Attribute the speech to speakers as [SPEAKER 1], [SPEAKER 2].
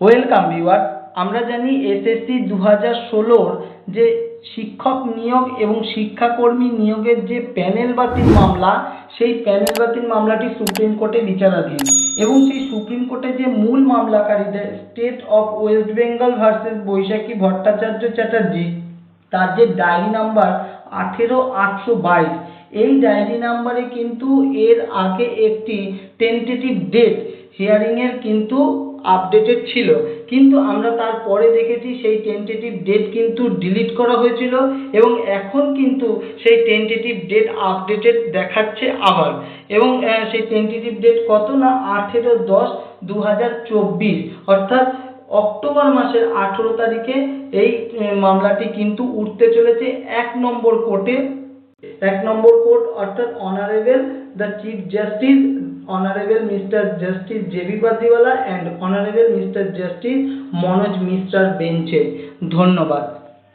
[SPEAKER 1] Welcome viewer আমরা জানি SSC দু হাজার ষোলোর যে শিক্ষক নিয়োগ এবং শিক্ষাকর্মী নিয়োগের যে প্যানেল বাতিল মামলা, সেই প্যানেল বাতিল মামলাটি সুপ্রিম কোর্টে বিচারাধীন। এবং সেই সুপ্রিম কোর্টে যে মূল মামলাকারীদের state of West Bengal versus Baishakhi Bhattacharya Chatterjee, তার যে ডায়েরি নাম্বার আঠেরো আটশো বাইশ, এই ডায়েরি নাম্বারে কিন্তু এর আগে একটি টেন্টেটিভ ডেট হিয়ারিংয়ের কিন্তু আপডেটেড ছিল। কিন্তু আমরা তারপরে দেখেছি সেই টেন্টেটিভ ডেট কিন্তু ডিলিট করা হয়েছিল এবং এখন কিন্তু সেই টেন্টেটিভ ডেট আপডেটেড দেখাচ্ছে আবার। এবং সেই টেন্টেটিভ ডেট কত না? আঠেরো দশ দু অর্থাৎ অক্টোবর মাসের আঠেরো তারিখে এই মামলাটি কিন্তু উঠতে চলেছে। এক নম্বর কোর্টে, এক নম্বর কোর্ট অর্থাৎ honourable the chief justice honourable mister justice J B Pardiwala and honourable mister justice Manoj মিশ্রার বেঞ্চে ধন্যবাদ।